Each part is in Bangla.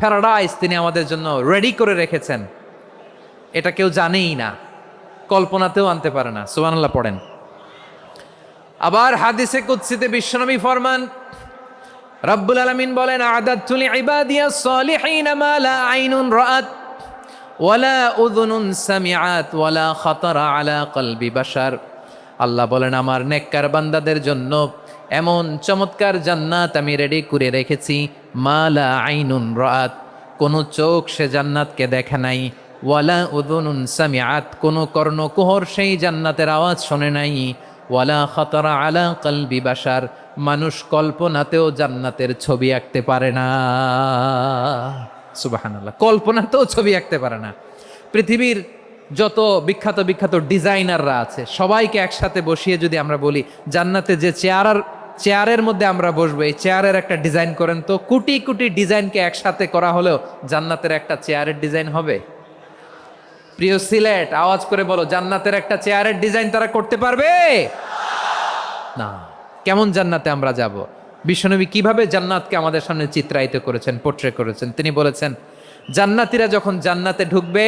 paradise তিনি আমাদের জন্য রেডি করে রেখেছেন। এটা কেউ জানেই না, কল্পনাতেও আনতে পারে না, সুবহানাল্লাহ পড়েন। আবার হাদিসে কুৎসিতে বিশ্বনবী ফরমান, রব্বুল আলামিন বলেন আদাতুল ইবাদিয়া সলিহিন মা লা আইনুন রাআত ওয়ালা উযুনুন সামিআত ওয়ালা খাতারা আলা কলবি বাশার। আল্লাহ বলেন, আমার নেককার বান্দাদের জন্য এমন চমৎকার জান্নাত আমি রেডি করে রেখেছি মালা আইনুন রাত কোনো চোখ সে জান্নাতকে দেখে নাই। ওয়ালা উদুনুন সামিআত, কোনো কর্ণকুহর সেই জান্নাতের আওয়াজ শোনে নাই। ওয়ালা খতরা আলা কলবি বাসার মানুষ কল্পনাতেও জান্নাতের ছবি আঁকতে পারে না। সুবাহানাল্লাহ, কল্পনাতেও ছবি আঁকতে পারে না। পৃথিবীর যত বিখ্যাত বিখ্যাত ডিজাইনাররা আছে, সবাইকে একসাথে বসিয়ে যদি আমরা বলি, জান্নাতে যে চেয়ার আর চেয়ারের মধ্যে আমরা বসবো। এই চেয়ারের একটা ডিজাইন করেন তো, কোটি কোটি ডিজাইনকে একসাথে করা হলেও জান্নাতের একটা চেয়ারের ডিজাইন হবে। প্রিয় সিলেট, আওয়াজ করে বলো, জান্নাতের একটা চেয়ারের ডিজাইন তারা করতে পারবে? না। কেমন জান্নাতে আমরা যাব? বিশ্বনবী কীভাবে জান্নাতকে আমাদের সামনে চিত্রায়িত করেছেন পোট্রে করেছেন? তিনি বলেছেন, জান্নাতীরা যখন জান্নাতে ঢুকবে,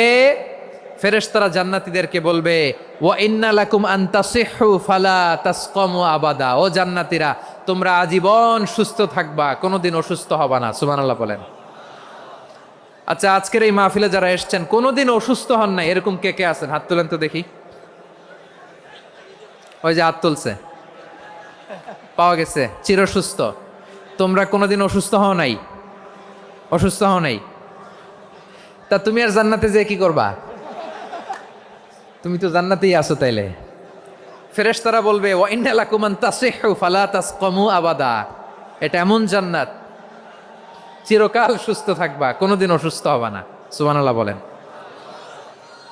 ফেরেশতারা জান্নাতীদেরকে বলবে ও ইন্না লাকুম আন্তাসিহু ফালা তাসকামু আবাদা। ও জান্নাতীরা তোমরা আজীবন সুস্থ থাকবা, কোনোদিন অসুস্থ হবা না, সুবহানাল্লাহ বলেন। আচ্ছা আজকের এই মাহফিলে যারা এসছেন, কোনোদিন অসুস্থ হন না এরকম কে কে আছেন? হাত তুলেন তো দেখি। ওই যে হাত তুলছে। পাওয়া গেছে, চিরসুস্থ। তোমরা কোনোদিন অসুস্থ হও নাই। অসুস্থ হও নাই। তা তুমি আর জান্নাতে যেয়ে কি করবা? তুমি তো জান্নাতেই আছো তাইলে। ফেরেশতারা বলবে, ওয়া ইন্না লাকুমান তাসিহু, ফালা তাসকামু আবাদা। এটা এমন জান্নাত, চিরকাল সুস্থ থাকবা কোনোদিন অসুস্থ হবা না, সুবহানাল্লাহ বলেন।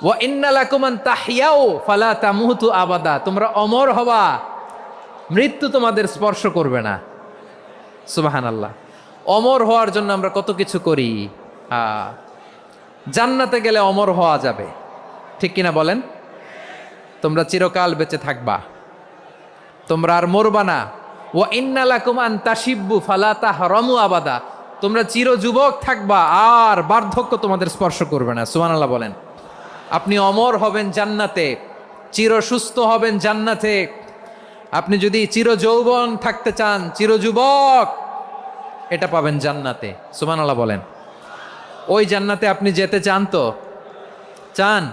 ওয়া ইন্না লাকুমান তাহিয়াও ফালা তামুতু আবাদা। তোমরা অমর হবা, মৃত্যু তোমাদের স্পর্শ করবে না সুবাহান আল্লাহ অমর হওয়ার জন্য আমরা কত কিছু করি? জান্নাতে গেলে অমর হওয়া যাবে, ঠিক কিনা বলেন? তোমরা চিরকাল বেঁচে থাকবা। তোমরা আর মরবা না। ও ইন্নালাকুম আন তাসিব্বু ফালা তাহরমু আবাদা। তোমরা চির যুবক থাকবা, আর বার্ধক্য তোমাদের স্পর্শ করবে না। সুমান আল্লাহ বলেন। আপনি অমর হবেন জান্নাতে, চির সুস্থ হবেন জান্নাতে। আপনি যদি চির যৌবন থাকতে চান, চির যুবক, এটা পাবেন জান্নাতে। সুমান আল্লাহ বলেন। ওই জান্নাতে আপনি যেতে চান তো? চান?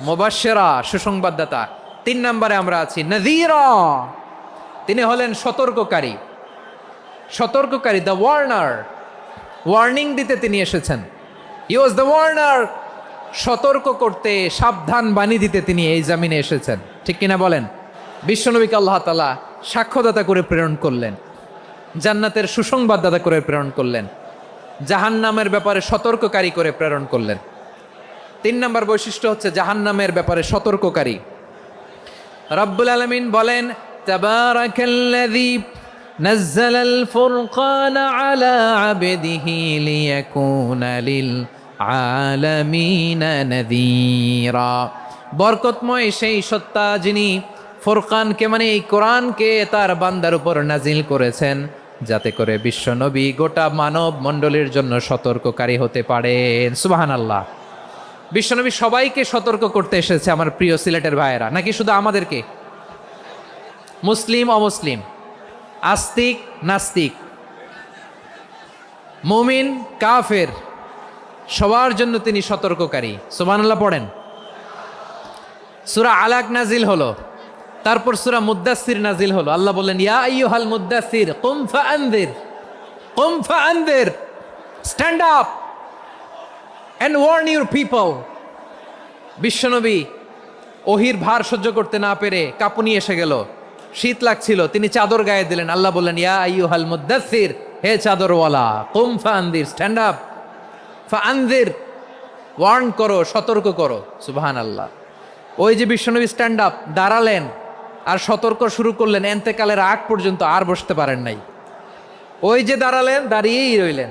মোবাশেরা সুসংবাদদাতা। তিন নম্বরে আমরা আছি নজিরা তিনি হলেন সতর্ককারী। সতর্ককারী দ্য ওয়ার্নার ওয়ার্নিং দিতে তিনি এসেছেন। হি ওয়াজ দ্য ওয়ার্নার সতর্ক করতে, সাবধান বাণী দিতে তিনি এই জামিনে এসেছেন। ঠিক কিনা বলেন? বিশ্বনবীকে আল্লাহ তালা সাক্ষ্যদাতা করে প্রেরণ করলেন। জান্নাতের সুসংবাদদাতা করে প্রেরণ করলেন। জাহান্নামের ব্যাপারে সতর্ককারী করে প্রেরণ করলেন। তিন নম্বর বৈশিষ্ট্য হচ্ছে জাহান্নামের ব্যাপারে সতর্ককারী রব্বুল আলমিন বলেন তাবারাকাল্লাযী نزل الفرقان على عبده ليكون للعالمين نذيرا বরকতময় সেই সত্তা যিনি ফোরকানকে মানে এই কোরআনকে তার বান্দার উপর নাজিল করেছেন যাতে করে বিশ্বনবী গোটা মানব মণ্ডলীর জন্য সতর্ককারী হতে পারেন সুবাহান আল্লাহ বিশ্বনবী সবাইকে সতর্ক করতে এসেছে আমার প্রিয় সিলেটের ভাইয়েরা। নাকি শুধু আমাদেরকে? মুসলিম, অমুসলিম? আস্তিক, নাস্তিক? মুমিন, কাফের? সবার জন্য তিনি সতর্ককারী। সুবহানাল্লাহ, পড়েন। সুরা আলাক নাজিল হলো। তারপর সুরা মুদ্দাসির নাজিল হলো। আল্লাহ বললেন, ইয়া আইয়ুহাল মুদ্দাসির কুম ফাআনদির কুম ফাআনদির, stand up. And warn your people বিশ্বনবী ওহির ভার সহ্য করতে না পেরে কাঁপুনি এসে গেল। শীত লাগছিল, তিনি চাদর গায়ে দিলেন। আল্লাহ বললেন, ইয়া আইয়ু হাল মুদাসির হে চাদরওয়ালা, কুম ফান্দির স্ট্যান্ড আপ ফান্দির ওয়ার্ন করো, সতর্ক করো। সুবাহান আল্লাহ ওই যে বিশ্বনবী স্ট্যান্ড আপ দাঁড়ালেন আর সতর্ক শুরু করলেন। এন্তেকালের আগ পর্যন্ত আর বসতে পারেন নাই। ওই যে দাঁড়ালেন, দাঁড়িয়েই রইলেন।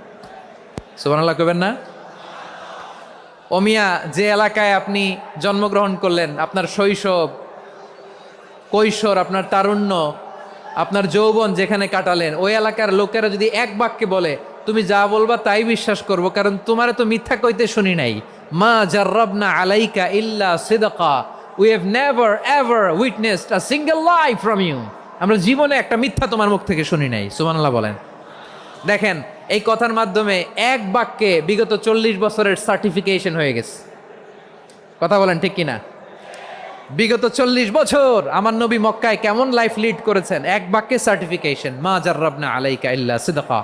সুবহানাল্লাহ কবেন না? অমিয়া যে এলাকায় আপনি জন্মগ্রহণ করলেন, আপনার শৈশব, কৈশোর, আপনার তারুণ্য, আপনার যৌবন যেখানে কাটালেন, ওই এলাকার লোকেরা যদি এক বাক্যে বলে, তুমি যা বলবা তাই বিশ্বাস করব, কারণ তোমারে তো মিথ্যা কইতে শুনি নাই। মা জার্রাবনা আলাইকা ইল্লা সিদকা। We have never ever witnessed a single life from you আমরা জীবনে একটা মিথ্যা তোমার মুখ থেকে শুনি নাই, সুবহানাল্লাহ বলেন। দেখেন এই কথার মাধ্যমে এক বাক্যে বিগত চল্লিশ বছরের সার্টিফিকেশন হয়ে গেছে। কথা বলেন ঠিক কিনা? বিগত চল্লিশ বছর আমার নবী মক্কায় কেমন লাইফ লিড করেছেন? এক বাক্যে সার্টিফিকেশন মা জার্রাবনা আলাইকা ইল্লা সিদকা।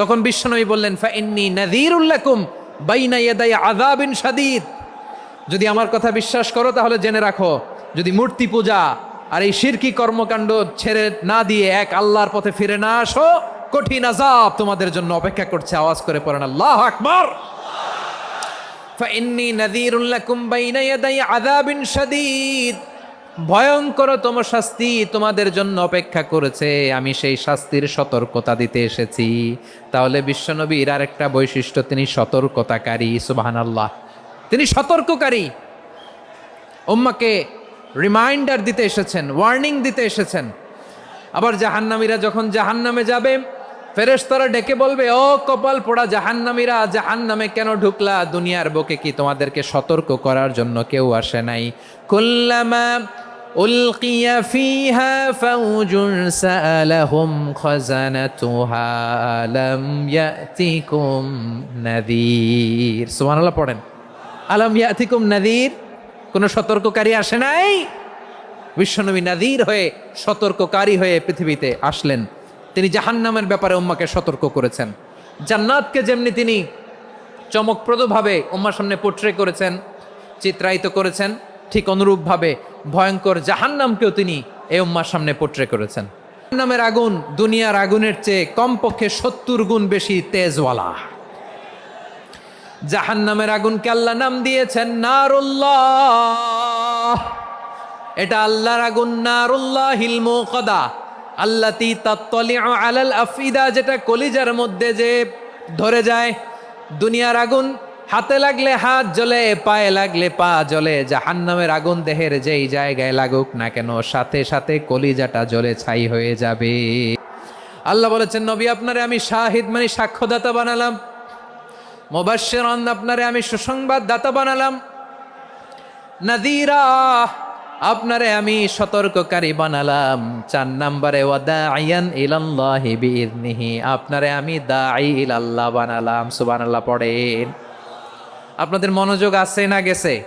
তখন বিশ্বনবী বললেন ফাইন্নি নাযীরুল্লাকুম বাইনা ইয়াদাই আযাবিন শাদীদ। যদি আমার কথা বিশ্বাস করো, তাহলে জেনে রাখো, যদি মূর্তি পূজা আর এই শিরকি কর্মকাণ্ড ছেড়ে না দিয়ে এক আল্লাহর পথে ফিরে না আসো কঠিন আজাব তোমাদের জন্য অপেক্ষা করছে, আওয়াজ করে পড়েন, আল্লাহ আকবার। ফাইন্নি নাযীরুল্লাকুম বাইনা ইয়াদাই আযাবিন শাদীদ। ভয়ঙ্করতম শাস্তি তোমাদের জন্য অপেক্ষা করেছে, আমি সেই শাস্তির সতর্কতা দিতে এসেছি। তাহলে বিশ্বনবীর আর একটা বৈশিষ্ট্য, তিনি সতর্কতাকারী, সুবহানাল্লাহ। তিনি সতর্ককারী। উম্মাকে রিমাইন্ডার দিতে এসেছেন, ওয়ার্নিং দিতে এসেছেন। আবার জাহান্নামীরা যখন জাহান্নামে যাবে ফেরেশতারা ডেকে বলবে, ও কপাল পোড়া জাহান্নামীরা, জাহান্নামে কেন ঢুকলা? দুনিয়ার বুকে কি তোমাদেরকে সতর্ক করার জন্য কেউ আসে নাই? কুল্লামা উলকিয়া ফিহা ফাউজুন সাআলাহুম খাজানাতুহা আলাম ইয়াতিকুম নাযীর সুবহানাল্লাহ, পড়েন। আলাম ইয়াতিকুম নাযীর কোনো সতর্ককারী আসে নাই? বিশ্বনবী নাদির হয়ে সতর্ককারী হয়ে পৃথিবীতে আসলেন। তিনি জাহান্নামের ব্যাপারে উম্মাকে সতর্ক করেছেন। জান্নাতকে যেমনি তিনি চমকপ্রদভাবে উম্মার সামনে পোট্রে করেছেন, চিত্রায়িত করেছেন, ঠিক অনুরূপভাবে ভয়ঙ্কর জাহান্নামকেও তিনি এ উম্মার সামনে পোট্রে করেছেন। জাহান্নামের আগুন দুনিয়ার আগুনের চেয়ে কমপক্ষে সত্তর গুণ বেশি তেজওয়ালা। জাহান্নামের আগুনকে আল্লাহ নাম দিয়েছেন নারুল্লাহ। এটা আল্লাহর আগুন, নারুল্লাহিল মুকদা। আল্লাতি তাত্তালিউ আলাল আফিদা যেটা কলিজার মধ্যে যে ধরে যায় দুনিয়ার আগুন, হাতে লাগলে হাত জ্বলে, পায়ে লাগলে পা জ্বলে, জাহান্নামের আগুন দেহের যেই জায়গায় লাগুক না কেন, সাথে সাথে কলিজাটা জ্বলে ছাই হয়ে যাবে। আল্লাহ বলেছেন, নবী, আপনারে আমি শাহিদ মানে সাক্ষ্যদাতা বানালাম। মোবাশ্বের আপনারে আমি সুসংবাদ দাতা বানালাম। নাদিরা আপনারে আমি সতর্ককারী বানালাম। চার নাম্বারে ওয়াদা আয়ান ইলাল্লাহি বিইذনিহি আপনারে আমি দাঈ ইলাল্লাহ বানালাম। সুবহানাল্লাহ, পড়েন। আপনাদের মনোযোগ আছে না গেছে?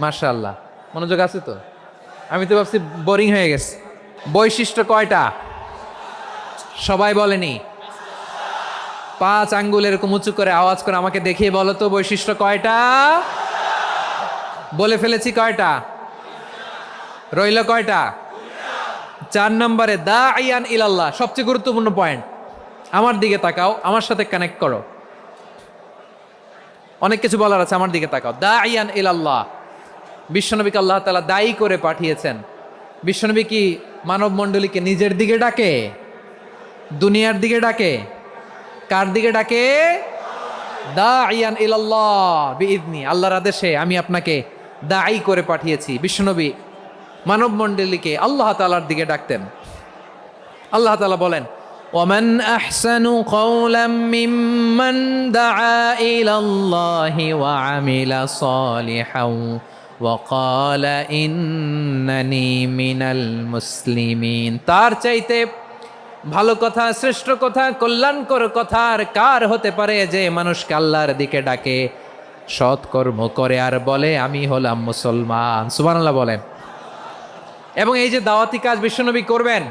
মাশাআল্লাহ। মনোযোগ আছে তো? আমি তো ভাবছি বোরিং হয়ে গেছে। বৈশিষ্ট্য কয়টা? সবাই বলেনি। পাঁচ আঙ্গুল এরকম উঁচু করে আওয়াজ করে আমাকে দেখিয়ে বলো তো বৈশিষ্ট্য কয়টা? বলে ফেলেছি কয়টা? রইল কয়টা? চার নম্বরে দা আইয়ান ইলাল্লাহ, সবচেয়ে গুরুত্বপূর্ণ পয়েন্ট আমার দিকে তাকাও, আমার সাথে কানেক্ট করো। অনেক কিছু বলার আছে, আমার দিকে তাকাও। দা আইয়ান ইলাল্লাহ, বিশ্বনবীকে আল্লাহ তালা দায়ী করে পাঠিয়েছেন। বিশ্বনবী কি মানব মণ্ডলীকে নিজের দিকে ডাকে? দুনিয়ার দিকে ডাকে? কার দিকে ডাকে? দা আইয়ান ইলাল্লাহ, বিইদনি। আল্লাহর আদেশে আমি আপনাকে দায়ী করে পাঠিয়েছি। বিশ্বনবী মানব মণ্ডলীকে আল্লাহ তালার দিকে ডাকতেন আল্লাহ তালা বলেন ومن أحسن قولا ممن دعا إلى الله وعمل صالحا وقال إنني من المسلمين তার চাইতে ভালো কথা শ্রেষ্ঠ কথা কল্যাণকর কথা আর কার হতে পারে যে মানুষকে আল্লাহর দিকে ডাকে সৎকর্ম করে আর বলে আমি হলাম মুসলমান সুবহানাল্লাহ বলেন এবং এই যে দাওয়াতি কাজ বিশ্বনবী করবেন,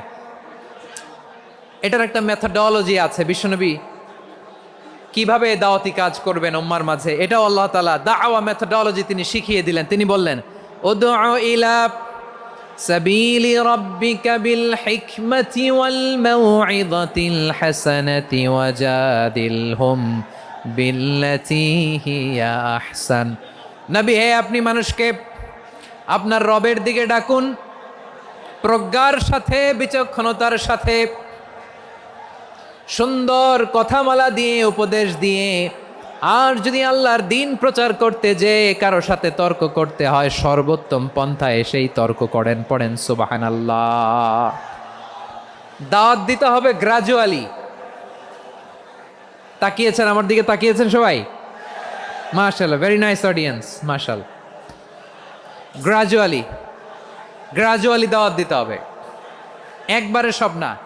এটার একটা মেথডোলজি আছে। বিশ্বনবী কীভাবে দাওয়াতি কাজ করবেন উম্মার মাঝে? এটাও আল্লাহ তালা দাওয়া মেথডোলজি তিনি শিখিয়ে দিলেন। তিনি বললেন, উদউ ইলা বিল হিকমাতি ওয়াল মাউইযাতিল হাসানাতি ওয়াজাদিলহুম বিল্লাতি হিয়া আহসান। নবী, হে আপনি মানুষকে আপনার রবের দিকে ডাকুন প্রজ্ঞার সাথে, বিচক্ষণতার সাথে, সুন্দর কথামালা দিয়ে, উপদেশ দিয়ে, আর যদি আল্লাহর দিন প্রচার করতে যে কারও সাথে তর্ক করতে হয়, সর্বোত্তম পন্থা এসেই তর্ক করেন, পড়েন সুবাহান আল্লাহ দাওয়াত দিতে হবে গ্রাজুয়ালি তাকিয়েছেন আমার দিকে, তাকিয়েছেন সবাই? মার্শাল ভেরি নাইস অডিয়েন্স মার্শাল গ্রাজুয়ালি গ্রাজুয়ালি দাওয়াত দিতে হবে। একবারে সব না।